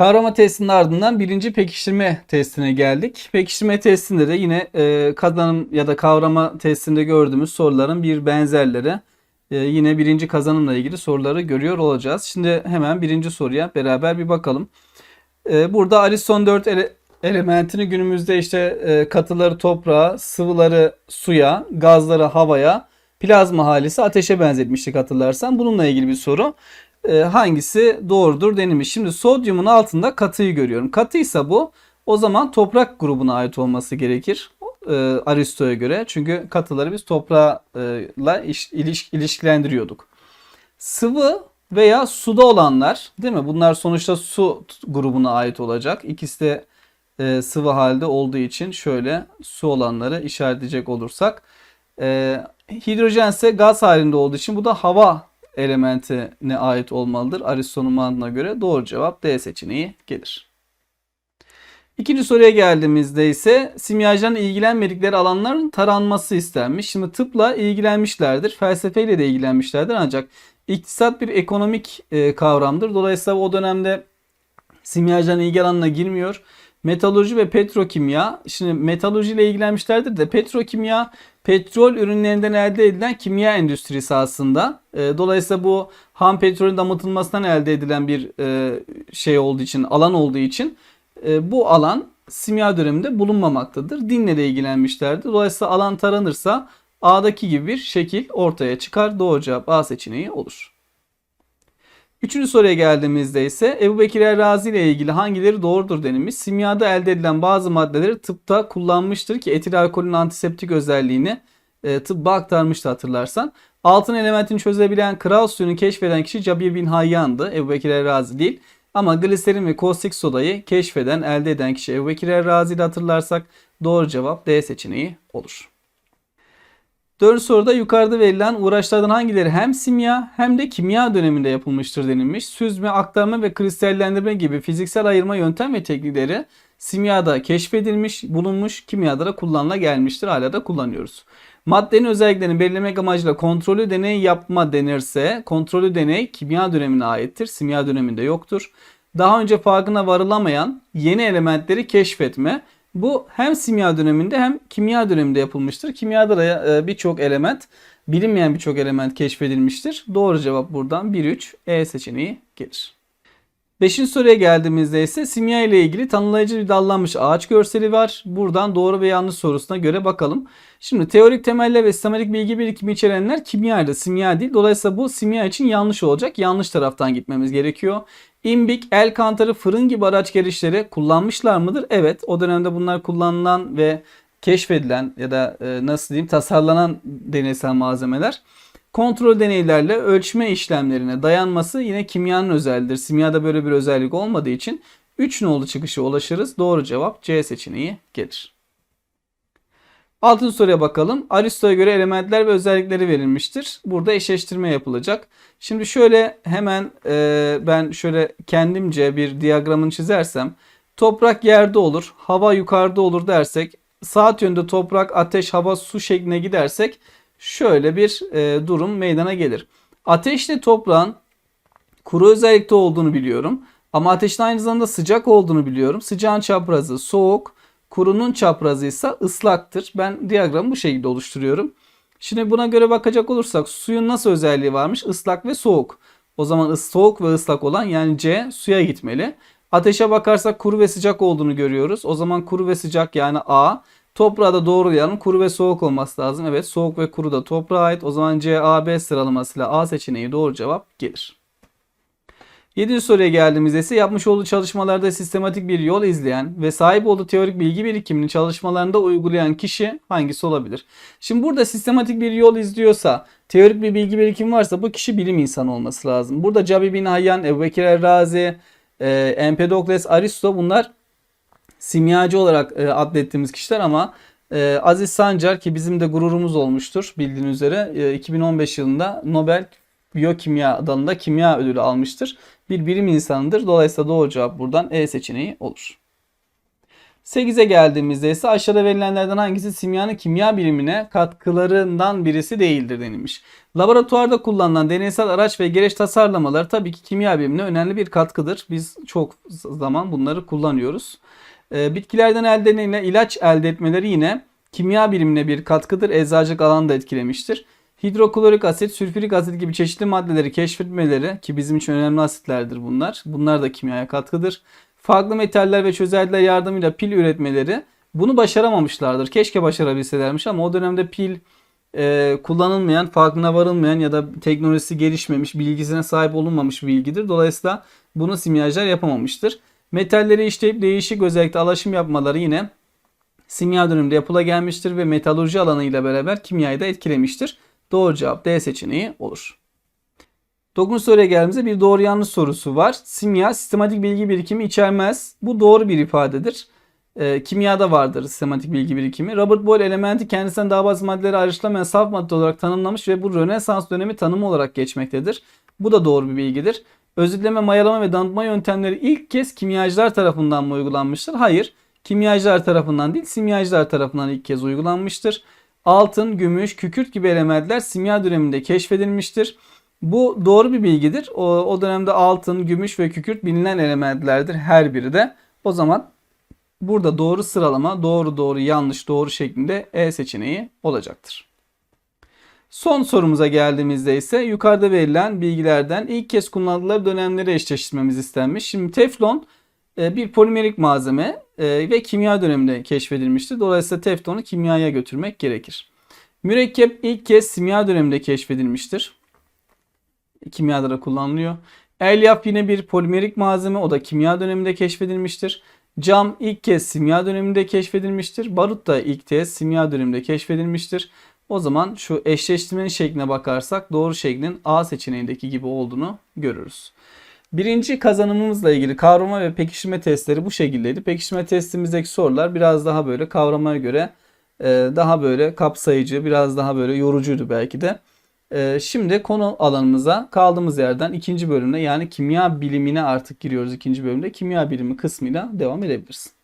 Kavrama testinin ardından birinci pekiştirme testine geldik. Pekiştirme testinde de yine e, kazanım ya da kavrama testinde gördüğümüz soruların bir benzerleri. E, yine birinci kazanımla ilgili soruları görüyor olacağız. Şimdi hemen birinci soruya beraber bir bakalım. E, burada Ariston 4 ele- elementini günümüzde işte e, katıları toprağa, sıvıları suya, gazları havaya, plazma halisi ateşe benzetmiştik hatırlarsan. Bununla ilgili bir soru. E, hangisi doğrudur denilmiş. Şimdi sodyumun altında katıyı görüyorum. Katıysa bu o zaman toprak grubuna ait olması gerekir. E, Aristo'ya göre. Çünkü katıları biz toprağla iş- iliş- ilişkilendiriyorduk. Sıvı veya suda olanlar değil mi? Bunlar sonuçta su grubuna ait olacak. İkisi de e, sıvı halde olduğu için şöyle su olanları işaretleyecek olursak. E, hidrojen ise gaz halinde olduğu için bu da hava elementine ait olmalıdır. Aristo'nun mantığına göre doğru cevap D seçeneği gelir. İkinci soruya geldiğimizde ise simyacıların ilgilenmedikleri alanların taranması istenmiş. Şimdi tıpla ilgilenmişlerdir, felsefeyle de ilgilenmişlerdir ancak iktisat bir ekonomik e, kavramdır. Dolayısıyla o dönemde simyacıların ilgi alanına girmiyor. Metalurji ve petrokimya. Şimdi metalurji ile ilgilenmişlerdir de petrokimya petrol ürünlerinden elde edilen kimya endüstrisi aslında. E, dolayısıyla bu ham petrolün damıtılmasından elde edilen bir e, şey olduğu için, alan olduğu için e, bu alan simya döneminde bulunmamaktadır. Dinle de ilgilenmişlerdi. Dolayısıyla alan taranırsa A'daki gibi bir şekil ortaya çıkar. Doğru cevap A seçeneği olur. Üçüncü soruya geldiğimizde ise Ebu Bekir Errazi ile ilgili hangileri doğrudur denilmiş. Simyada elde edilen bazı maddeleri tıpta kullanmıştır ki etil alkolün antiseptik özelliğini e, tıbba aktarmıştı hatırlarsan. Altın elementini çözebilen kral suyunu keşfeden kişi Cabir bin Hayyan'dı. Ebu Bekir Errazi değil. Ama gliserin ve kostik sodayı keşfeden, elde eden kişi Ebu Bekir Errazi'yi hatırlarsak doğru cevap D seçeneği olur. Dördüncü soruda yukarıda verilen uğraşlardan hangileri hem simya hem de kimya döneminde yapılmıştır denilmiş. Süzme, aktarma ve kristallendirme gibi fiziksel ayırma yöntem ve teknikleri simyada keşfedilmiş, bulunmuş, kimyada da kullanıla gelmiştir. Hala da kullanıyoruz. Maddenin özelliklerini belirlemek amacıyla kontrollü deney yapma denirse kontrollü deney kimya dönemine aittir. Simya döneminde yoktur. Daha önce farkına varılamayan yeni elementleri keşfetme. Bu hem simya döneminde hem kimya döneminde yapılmıştır. Kimyada da e, birçok element, bilinmeyen birçok element keşfedilmiştir. Doğru cevap buradan 1-3 E seçeneği gelir. Beşinci soruya geldiğimizde ise simya ile ilgili tanımlayıcı bir dallanmış ağaç görseli var. Buradan doğru ve yanlış sorusuna göre bakalım. Şimdi teorik temelle ve sistematik bilgi birikimi içerenler kimyaydı, simya değil. Dolayısıyla bu simya için yanlış olacak. Yanlış taraftan gitmemiz gerekiyor. İmbik, el kantarı, fırın gibi araç gelişleri kullanmışlar mıdır? Evet. O dönemde bunlar kullanılan ve keşfedilen ya da e, nasıl diyeyim tasarlanan deneysel malzemeler. Kontrol deneylerle ölçme işlemlerine dayanması yine kimyanın özelliğidir. Simyada böyle bir özellik olmadığı için 3 nolu çıkışa ulaşırız. Doğru cevap C seçeneği gelir. Altıncı soruya bakalım. Aristo'ya göre elementler ve özellikleri verilmiştir. Burada eşleştirme yapılacak. Şimdi şöyle hemen e, ben şöyle kendimce bir diyagramını çizersem toprak yerde olur, hava yukarıda olur dersek saat yönde toprak, ateş, hava, su şekline gidersek şöyle bir e, durum meydana gelir. Ateşle toprağın kuru özellikte olduğunu biliyorum. Ama ateşin aynı zamanda sıcak olduğunu biliyorum. Sıcağın çaprazı soğuk, kurunun çaprazı ise ıslaktır. Ben diyagramı bu şekilde oluşturuyorum. Şimdi buna göre bakacak olursak suyun nasıl özelliği varmış? Islak ve soğuk. O zaman soğuk ve ıslak olan yani C suya gitmeli. Ateşe bakarsak kuru ve sıcak olduğunu görüyoruz. O zaman kuru ve sıcak yani A. Toprağa da doğrulayalım. Kuru ve soğuk olması lazım. Evet soğuk ve kuru da toprağa ait. O zaman C, A, B sıralamasıyla A seçeneği doğru cevap gelir. Yedinci soruya geldiğimizde ise yapmış olduğu çalışmalarda sistematik bir yol izleyen ve sahip olduğu teorik bilgi birikimini çalışmalarında uygulayan kişi hangisi olabilir? Şimdi burada sistematik bir yol izliyorsa, teorik bir bilgi birikimi varsa bu kişi bilim insanı olması lazım. Burada Cabi bin Hayyan, Ebu Bekir Errazi, e, Empedokles, Aristo bunlar simyacı olarak e, adlettiğimiz kişiler ama e, Aziz Sancar ki bizim de gururumuz olmuştur bildiğiniz üzere e, 2015 yılında Nobel Biyokimya dalında kimya ödülü almıştır. Bir bilim insanıdır. Dolayısıyla doğru cevap buradan E seçeneği olur. 8'e geldiğimizde ise aşağıda verilenlerden hangisi simyanın kimya bilimine katkılarından birisi değildir denilmiş. Laboratuvarda kullanılan deneysel araç ve gereç tasarlamalar tabii ki kimya bilimine önemli bir katkıdır. Biz çok zaman bunları kullanıyoruz. Ee, bitkilerden elde edilen ilaç elde etmeleri yine kimya bilimine bir katkıdır. Eczacılık alanında etkilemiştir. Hidroklorik asit, sülfürik asit gibi çeşitli maddeleri keşfetmeleri ki bizim için önemli asitlerdir bunlar. Bunlar da kimyaya katkıdır. Farklı metaller ve çözeltiler yardımıyla pil üretmeleri bunu başaramamışlardır. Keşke başarabilselermiş ama o dönemde pil e, kullanılmayan, farkına varılmayan ya da teknolojisi gelişmemiş, bilgisine sahip olunmamış bir bilgidir. Dolayısıyla bunu simyacılar yapamamıştır. Metalleri işleyip değişik özellikle alaşım yapmaları yine simya döneminde yapıla gelmiştir ve metalurji alanıyla beraber kimyayı da etkilemiştir. Doğru cevap D seçeneği olur. 9. soruya geldiğimizde bir doğru yanlış sorusu var. Simya sistematik bilgi birikimi içermez. Bu doğru bir ifadedir. E, kimyada vardır sistematik bilgi birikimi. Robert Boyle elementi kendisinden daha bazı maddeleri ayrıştıramayan saf madde olarak tanımlamış ve bu Rönesans dönemi tanımı olarak geçmektedir. Bu da doğru bir bilgidir. Özütleme, mayalama ve damıtma yöntemleri ilk kez kimyacılar tarafından mı uygulanmıştır? Hayır. Kimyacılar tarafından değil, simyacılar tarafından ilk kez uygulanmıştır. Altın, gümüş, kükürt gibi elementler simya döneminde keşfedilmiştir. Bu doğru bir bilgidir. O, o dönemde altın, gümüş ve kükürt bilinen elementlerdir her biri de. O zaman burada doğru sıralama doğru doğru yanlış doğru şeklinde E seçeneği olacaktır. Son sorumuza geldiğimizde ise yukarıda verilen bilgilerden ilk kez kullanıldıkları dönemleri eşleştirmemiz istenmiş. Şimdi teflon bir polimerik malzeme e, ve kimya döneminde keşfedilmiştir. Dolayısıyla teflonu kimyaya götürmek gerekir. Mürekkep ilk kez simya döneminde keşfedilmiştir. Kimyada da kullanılıyor. Elyaf yine bir polimerik malzeme. O da kimya döneminde keşfedilmiştir. Cam ilk kez simya döneminde keşfedilmiştir. Barut da ilk kez simya döneminde keşfedilmiştir. O zaman şu eşleştirmenin şekline bakarsak doğru şeklin A seçeneğindeki gibi olduğunu görürüz. Birinci kazanımımızla ilgili kavrama ve pekiştirme testleri bu şekildeydi. Pekiştirme testimizdeki sorular biraz daha böyle kavramaya göre e, daha böyle kapsayıcı, biraz daha böyle yorucuydu belki de. E, Şimdi konu alanımıza kaldığımız yerden ikinci bölümde yani kimya bilimine artık giriyoruz ikinci bölümde. Kimya bilimi kısmıyla devam edebiliriz.